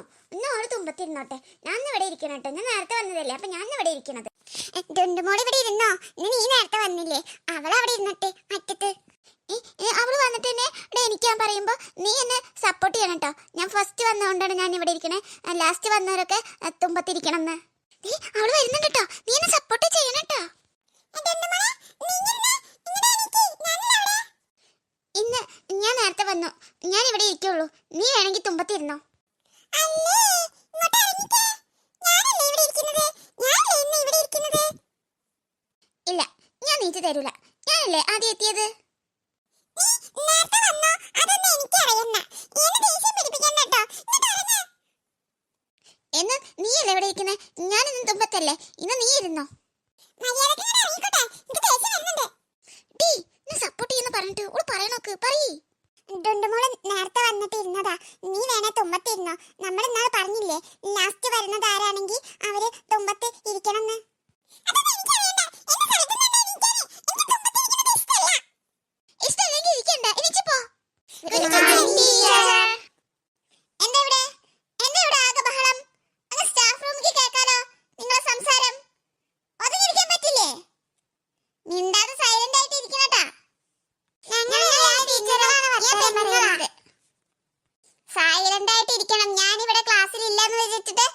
വന്നു ഇന്ന് അവൾ തുമ്പത്തിരുന്നോട്ടെ? ഞാൻ ഇന്ന് ഇവിടെ ഇരിക്കണം കേട്ടോ. ഞാൻ നേരത്തെ വന്നതല്ലേ. അപ്പൊ ഞാൻ ഇവിടെ ഇരിക്കണത് ഡുണ്ടുമോൾ ഇവിടെ ഇരുന്നോ? നീ നേരത്തെ വന്നില്ലേ? അവൾ അവിടെ ഇരുന്നട്ടെ അറ്റത്ത്. അവൾ വന്നിട്ട് എന്നെ ഇവിടെ എനിക്കാൻ പറയുമ്പോൾ നീ എന്നെ സപ്പോർട്ട് ചെയ്യണം കേട്ടോ. ഞാൻ ഫസ്റ്റ് വന്നതുകൊണ്ടാണ് ഞാൻ ഇവിടെ ഇരിക്കണേ ലാസ്റ്റ് വന്നവരൊക്കെ തുമ്പത്തിരിക്കണം എന്ന് നീ അവൾ വരുന്നുണ്ട് കേട്ടോ. നീ എന്നെ സപ്പോർട്ട് ചെയ്യണം കേട്ടോ. ഇന്ന് ഞാൻ നേരത്തെ വന്നു. ഞാൻ ഇവിടെ ഇരിക്കുള്ളൂ. നീ വേണമെങ്കിൽ തുമ്പത്തിരുന്നോ? ഇല്ല ഞാൻ നീച്ചു തരൂല. ഞാനല്ലേ ആദ്യം എത്തിയത്? എന്ന് നീയല്ലേ ഇവിടെ ഇരിക്കുന്നത് ഞാൻ ഇന്ന് തുമ്പത്തല്ലേ? ഇന്ന് നീ ഇരുന്നോ? സപ്പോർട്ട് ചെയ്യുന്ന പറഞ്ഞിട്ട് ഓൾ പറയണോക്ക്? പറയ്. ഡുണ്ടുമോൾ നേരത്തെ വന്നിട്ട് ഇരുന്നതാ. നീ വേണേ ഇല്ലെന്ന് വെച്ചിട്ട്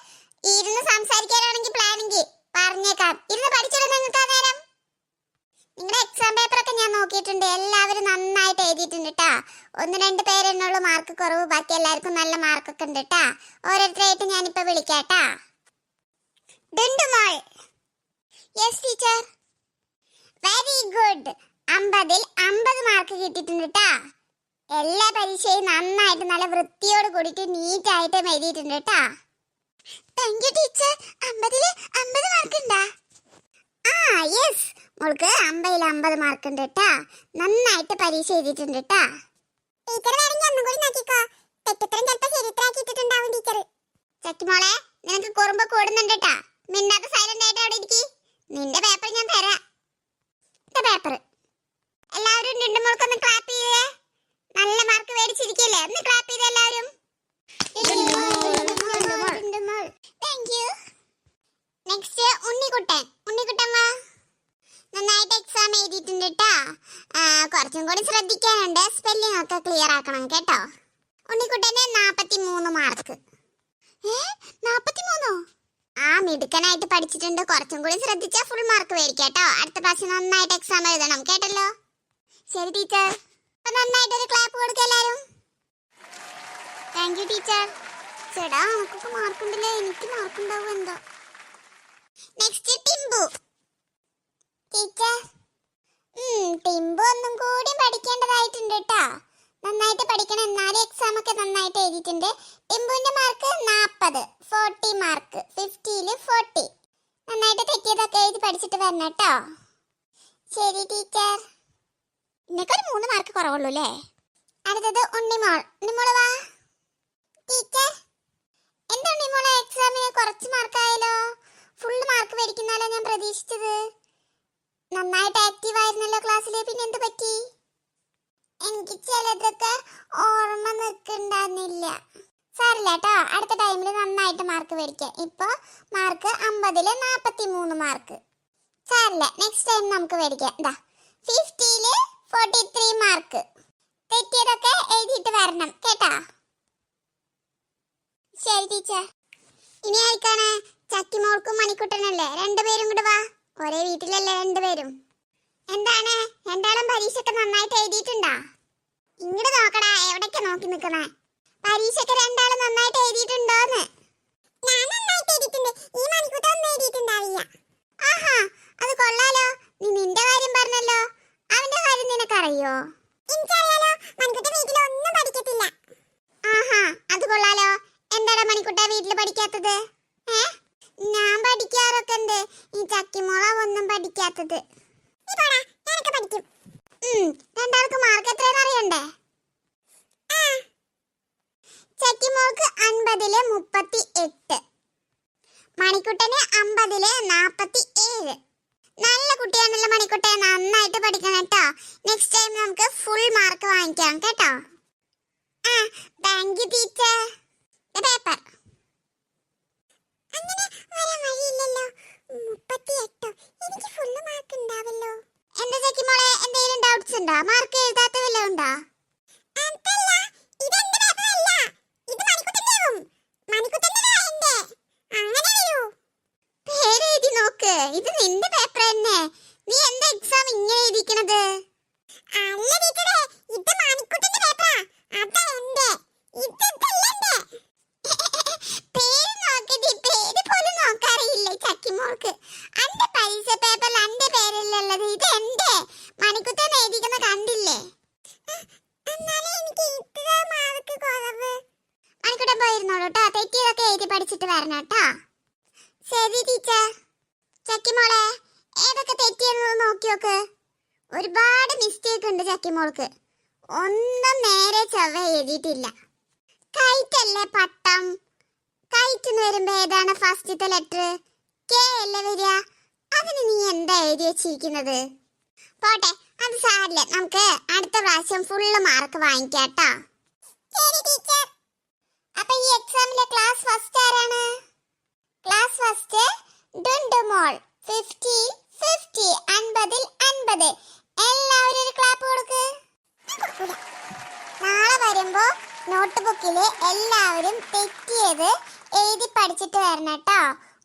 ഇരുന്ന് സംസാരിക്കാനാണെങ്കിൽ പ്ലാനിങ് പറഞ്ഞേക്കാം. ഇരുന്ന് പഠിച്ചിട്ട് നിങ്ങൾക്ക് നേരം. നിങ്ങളുടെ എക്സാം പേപ്പർ ഒക്കെ ഞാൻ നോക്കിയിട്ടുണ്ട്. എല്ലാവരും നന്നായിട്ട് എഴുതിയിട്ടുണ്ട് കേട്ടാ ഒന്ന് രണ്ട് പേരെന്നുള്ള മാർക്ക് കുറവ്. ബാക്കി എല്ലാവർക്കും നല്ല മാർക്കൊക്കെ ഉണ്ട് കേട്ടാ ഓരോരുത്തരായിട്ട് ഞാനിപ്പോ വിളിക്കാട്ടാ യെസ് ടീച്ചർ വെരി ഗുഡ് അമ്പതിൽ അമ്പത് മാർക്ക് കിട്ടിയിട്ടുണ്ട് കേട്ടാ എല്ലാ പരീക്ഷയും നന്നായിട്ട് നല്ല വൃത്തിയോട് കൂടിയിട്ട് നീറ്റ് ആയിട്ട് എഴുതിയിട്ടുണ്ട് കേട്ടാ മാർക്ക് ആ മാർക്ക് ഉണ്ട് നന്നായിട്ട് പരീക്ഷ എഴുതിയിട്ടുണ്ട് കേട്ടാ ടീച്ചർ വേണമെങ്കിൽ ഒന്നും കൂടി ടീച്ചർ ചക്കിമോളെ നിനക്ക് കുറുമ്പ് കൂടുന്നുണ്ട് കേട്ടാ മിണ്ടാത്ത സൈലന്റ് ആയിട്ട് അവിടെ ഇരിക്കി നിന്റെ പേപ്പർ ഞാൻ തരാം പേപ്പർ എല്ലാവരും രണ്ട് മോൾക്കൊന്ന് ക്ലാപ്പ് ചെയ്തേ നല്ല മാർക്ക് മേടിച്ചിരിക്കല്ലേ ഒന്ന് ക്ലാപ്പ് ചെയ്തേ എല്ലാവരും thank you next Unnikuttan Unnikuttan വാ നന്നായിട്ട് എക്സാം എഴുതിയിട്ടുണ്ട് കേട്ടോ കുറച്ചും കൂടി ശ്രദ്ധിക്കാനുണ്ട്. സ്പെല്ലിംഗ് ഒക്കെ ക്ലിയർ ആക്കണം കേട്ടോ. ഉണ്ണിക്കുട്ടന് നാപ്പത്തി മൂന്ന് മാർക്ക് നാപ്പത്തിമൂന്നോ? ആ മിടുക്കനായിട്ട് പഠിച്ചിട്ടുണ്ട്. കുറച്ചും കൂടി ശ്രദ്ധിച്ചാൽ ഫുൾ മാർക്ക് മേടിക്കാം കേട്ടോ. അടുത്ത പ്രാവശ്യം നന്നായിട്ട് എക്സാം എഴുതണം. കേട്ടല്ലോ? ശരി ടീച്ചർ അപ്പൊ നന്നായിട്ട് ഒരു ക്ലാപ്പ് കൊടുക്കുക എല്ലാവരും താങ്ക് യു ടീച്ചർ ചേടാ നമുക്കൊക്കെ മാർക്ക് ഉണ്ടല്ലേ? എനിക്ക് മാർക്ക് ഉണ്ടാവും എന്തോ. നെക്സ്റ്റ് ടിംബു ടീച്ചർ ടിംബു ഒന്നും കൂടി പഠിക്കേണ്ടതായിട്ടുണ്ട് കേട്ടോ നന്നായിട്ട് പഠിക്കണം. എന്നാലും എക്സാം ഒക്കെ നന്നായിട്ട് എഴുതിയിട്ടുണ്ട്. ടിമ്പുവിന്റെ മാർക്ക് നാൽപ്പത് ഫോർട്ടി മാർക്ക് ഫിഫ്റ്റിയിൽ ഫോർട്ടി നന്നായിട്ട് തെറ്റിയതൊക്കെ എഴുതി പഠിച്ചിട്ട് വരണം കേട്ടോ ശരി ടീച്ചർ നിനക്കൊരു മൂന്ന് മാർക്ക് കുറവുള്ളൂ അല്ലേ അടുത്തത് ഉണ്ണിമോൾ. ഉണ്ണിമോൾ വാ. ടീച്ചർ എന്താ ഉണ്ണിമോളെ എക്സാമിന് കുറച്ച് മാർക്കായാലോ ഫുൾ മാർക്ക് മേടിക്കുന്നാലോ ഞാൻ പ്രതീക്ഷിച്ചത്? നന്നായിട്ട് സാറില്ല കേട്ടോ. അടുത്ത ടൈമിൽ നന്നായിട്ട് മാർക്ക് മേടിക്കാം. ഇപ്പോൾ മാർക്ക് അമ്പതിൽ നാൽപ്പത്തി മൂന്ന് മാർക്ക് സാറില്ല നെക്സ്റ്റ് ടൈം നമുക്ക് മേടിക്കാം. എന്താ ഫിഫ്റ്റിയിൽ ഫോർട്ടി ത്രീ മാർക്ക് തെറ്റിയതൊക്കെ എഴുതിയിട്ട് വരണം കേട്ടാ. ശരി ടീച്ചർ ഇനി ആയിക്കാണ്. ചക്കിമോൾക്കും മണിക്കുട്ടനല്ലേ? രണ്ടുപേരും കൂടെ വാ. ഒരേ വീട്ടിലല്ലേ രണ്ടുപേരും എന്താണ്? രണ്ടാളും പരീക്ഷയൊക്കെ നന്നായിട്ട് എഴുതിയിട്ടുണ്ടാ? ഇങ്ങോട്ട് നോക്കടാ എവിടൊക്കെ നോക്കി നിക്കണേ? പരീക്ഷയൊക്കെ രണ്ടാളും നന്നായിട്ട് എഴുതിയിട്ടുണ്ടോന്ന്? ഞാൻ നന്നായിട്ട് എഴുതിയിട്ടുണ്ട്. ഈ മണിക്കൂട്ടൊന്നും എഴുതിയിട്ടുണ്ടാവില്ല. ആഹാ അത് കൊള്ളാലോ. നീ നിന്റെ കാര്യം പറഞ്ഞല്ലോ. അവന്റെ കാര്യം നിനക്കറിയോ? എനിക്കറിയാലോ മണിക്കൂട്ട വീട്ടിൽ ഒന്നും പഠിക്കത്തില്ല. ആഹാ അത് കൊള്ളാലോ. എന്താടാ മണിക്കുട്ട വീട്ടിൽ പഠിക്കാത്തത്? ഏ? ഞാൻ പഠിക്കാറൊക്കെ ഉണ്ട്. ഈ ചക്കിമോള ഒന്നും പഠിക്കാത്തത്. നീ പോടാ ഞാനൊക്കെ പഠിക്കും. രണ്ടാൾക്ക് മാർക്ക് എത്രയെന്ന് അറിയണ്ടേ? ചക്കിമോൾക്ക് അൻപതിൽ മുപ്പത്തി എട്ട് മണിക്കുട്ടന് അമ്പതിൽ നാപ്പത്തി ഏഴ് നല്ല കുട്ടിയാണല്ലോ മണിക്കുട്ടൻ. നന്നായിട്ട് പഠിക്കണം കേട്ടോ. നെക്സ്റ്റ് ടൈം നമുക്ക് ഫുൾ മാർക്ക് വാങ്ങിക്കാം കേട്ടോ. ആ താങ്ക് യു ടീച്ചർ പേപ്പർ അങ്ങനെ എനിക്ക് മാർക്ക് ഉണ്ടാവല്ലോ. എന്താ എന്തെങ്കിലും ഡൗട്ട്സ് ഉണ്ടോ? മാർക്ക് എഴുതാത്ത ഉണ്ടോ? ഇത് നിന്റെ പേപ്പർ തന്നെ. നീ എന്താ എക്സാം ഇങ്ങനെ എഴുതിക്കണത്? അല്ല ടീച്ചറെ ഇത് മാണിക്കുട്ടന്റെ പേപ്പറാ അതാ എന്റെ ഇത് ഇതല്ല പേര് നോക്കടി. പേര് പോലും നോക്കാറിയില്ലേ ചക്കിമോൾക്ക്. അന്റെ പരീക്ഷ പേപ്പറിൽ അന്റെ പേരല്ലുള്ളത് ഇത് എന്റെ എഴുതിക്കുന്ന കണ്ടില്ലേ? മണിക്കുട്ടൻ പോയിരുന്നോളൂ കേട്ടോ തെറ്റിയതൊക്കെ എഴുതി പഠിച്ചിട്ട് വരണം കേട്ടോ ശരി ടീച്ചർ. ചക്കിമോളെ ഏതൊക്കെ തെറ്റിയെന്ന് നോക്കി നോക്ക്. ഒരുപാട് മിസ്റ്റേക്ക് ഉണ്ട് ചക്കിമോൾക്ക്. ഒന്നും നേരെ ചവ എഴുതിയിട്ടില്ല. കൈറ്റല്ലേ പട്ടം? കൈറ്റ് വരുമ്പോ ഏതാണ് ഫസ്റ്റത്തെ ലെറ്റർ കെ അല്ലേ വരിക? അതിന് നീ എന്താ എഴുതി വെച്ചിരിക്കുന്നത്? പോട്ടെ അത് സാരില്ല. നമുക്ക് അടുത്ത പ്രാവശ്യം ഫുള്ള് മാർക്ക് വാങ്ങിക്കാട്ടോ ശരി ടീച്ചർ അപ്പൊ ഈ എക്സാമിലെ ക്ലാസ് ഫസ്റ്റ് ആരാണ്? Class first Dundumol fifty fifty അൻപതിൽ അൻപത്. എല്ലാവരും ഒരു ക്ലാപ്പ് കൊടുക്ക്. നാളെ വരുമ്പോ നോട്ട് ബുക്കിൽ എല്ലാവരും തെറ്റിയത് എഴുതി പഠിച്ചിട്ട് വരണം കേട്ടോ.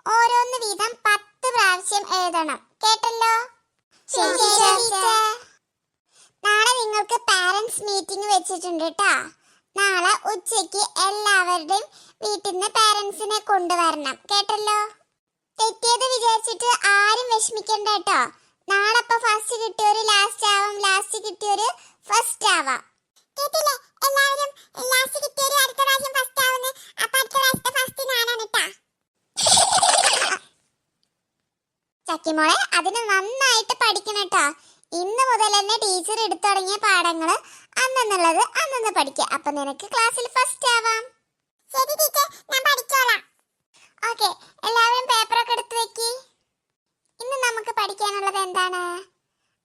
ഓരോന്ന് വീതം പത്ത് പ്രാവശ്യം എഴുതണം. കേട്ടല്ലോ. നാളെ നിങ്ങൾക്ക് പാരന്റ്സ് മീറ്റിംഗ് വെച്ചിട്ടുണ്ട് കേട്ടോ. നാളെ ഉച്ചയ്ക്ക് എല്ലാവരുടെയും വീട്ടിൽ നിന്ന് പാരന്റ്സിനെ കൊണ്ടുവരണം. കേട്ടല്ലോ? തെറ്റിയത് വിചാരിച്ചിട്ട് ആരും വിഷമിക്കണ്ട കേട്ടോ. നാളെ ഇപ്പൊ ഫസ്റ്റ് കിട്ടിയൊരു ലാസ്റ്റ് ആവാം. ലാസ്റ്റ് കിട്ടിയൊരു ഫസ്റ്റ് ആവാം. കേട്ടില്ലേ? എല്ലാവരും ലാസ്റ്റ് കിട്ടിയൊരു അടുത്ത പ്രാവശ്യം ഫസ്റ്റ് ആവുന്നു. അപ്പൊ അടുത്ത പ്രാവശ്യത്തെ ഫസ്റ്റ് ഞാനാണ് കേട്ടാ ചക്കിമോളെ അതിന് നന്നായിട്ട് പഠിക്കണം കേട്ടോ ഇന്ന് മുതൽ തന്നെ ടീച്ചർ എടുത്തു തുടങ്ങിയ പാഠങ്ങൾ അന്നെന്നുള്ളത് അന്നന്ന് പഠിക്കുക അപ്പൊ നിനക്ക് ക്ലാസ്സിൽ ഫസ്റ്റ് ആവാം. ശരി ടീച്ചർ ഞാൻ പഠിച്ചോളാം. ഓക്കെ എല്ലാവരും പേപ്പറൊക്കെ എടുത്ത് വെക്കി. ഇന്ന് നമുക്ക് പഠിക്കാനുള്ളത് എന്താണ്?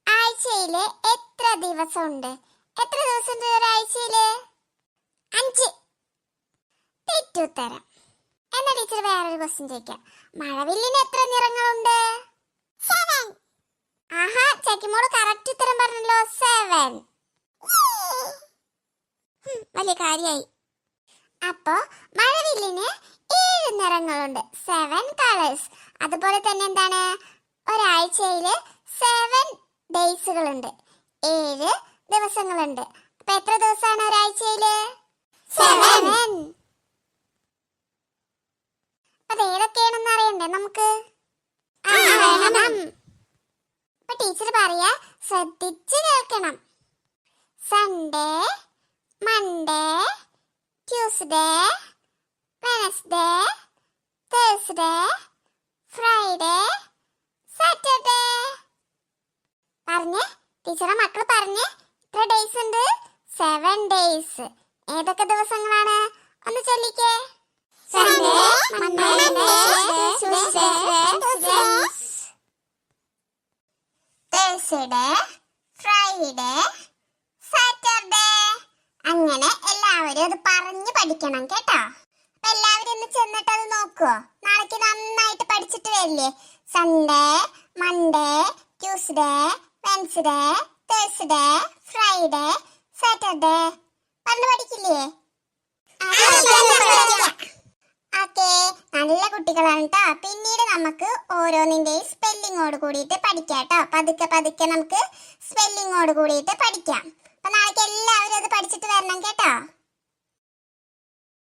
ആഴ്ചയിൽ എത്ര ദിവസമുണ്ട്? എത്ര ദിവസമുണ്ട് ഒരാഴ്ചയിൽ അഞ്ച്. തെറ്റുത്തരം എന്നാ ടീച്ചർ വേറൊരു ക്വസ്റ്റ്യൻ ചോദിക്കാം. മഴവില്ലിന് എത്ര നിറങ്ങളുണ്ട്? സെവൻ ആഹാ ചക്കിമോൾ കറക്റ്റ് ഉത്തരം പറഞ്ഞല്ലോ. സെവൻ വലിയ കാര്യായി. അപ്പോ മഴവില്ലിന് ഏഴ് നിറങ്ങളുണ്ട്. സെവൻ കളേഴ്സ് അതുപോലെ തന്നെ എന്താണ്? ഒരാഴ്ചയിൽ സെവൻ ഡേയ്സുകളുണ്ട് ഏഴ് ദിവസങ്ങളുണ്ട്. അപ്പൊ എത്ര ദിവസമാണ് ഒരാഴ്ചയിൽ? സെവൻ അത് ഏതൊക്കെയാണെന്ന് അറിയണ്ടേ നമുക്ക്? അപ്പൊ ടീച്ചർ പറയാ ശ്രദ്ധിച്ച് കേൾക്കണം. Sunday Monday Tuesday Wednesday Thursday Friday Saturday പറഞ്ഞേ ടീച്ചറെ മക്കൾ പറഞ്ഞേ ഇത്ര ഡേയ്സ് ഉണ്ട്. സെവൻ ഡേയ്സ് ഏതൊക്കെ ദിവസങ്ങളാണ്? ഒന്ന് ചൊല്ലിക്കേ. തേഴ്സ്ഡേ ഫ്രൈഡേ സാറ്റർഡേ അങ്ങനെ എല്ലാവരും അത് പറഞ്ഞു പഠിക്കണം കേട്ടോ. അപ്പൊ എല്ലാവരും ഒന്ന് ചെന്നിട്ട് അത് നോക്കുവോ? നാളേക്ക് നന്നായിട്ട് പഠിച്ചിട്ട് വരില്ലേ? Sunday Monday Tuesday Wednesday Thursday Friday Saturday പറഞ്ഞു പഠിക്കില്ലേ? ഓക്കെ നല്ല കുട്ടികളാണ് കേട്ടോ പിന്നീട് നമുക്ക് ഓരോന്നിന്റെയും സ്പെല്ലിങ്ങോട് കൂടിയിട്ട് പഠിക്കാം കേട്ടോ പതുക്കെ പതുക്കെ നമുക്ക് സ്പെല്ലിങ്ങോട് കൂടിയിട്ട് പഠിക്കാം.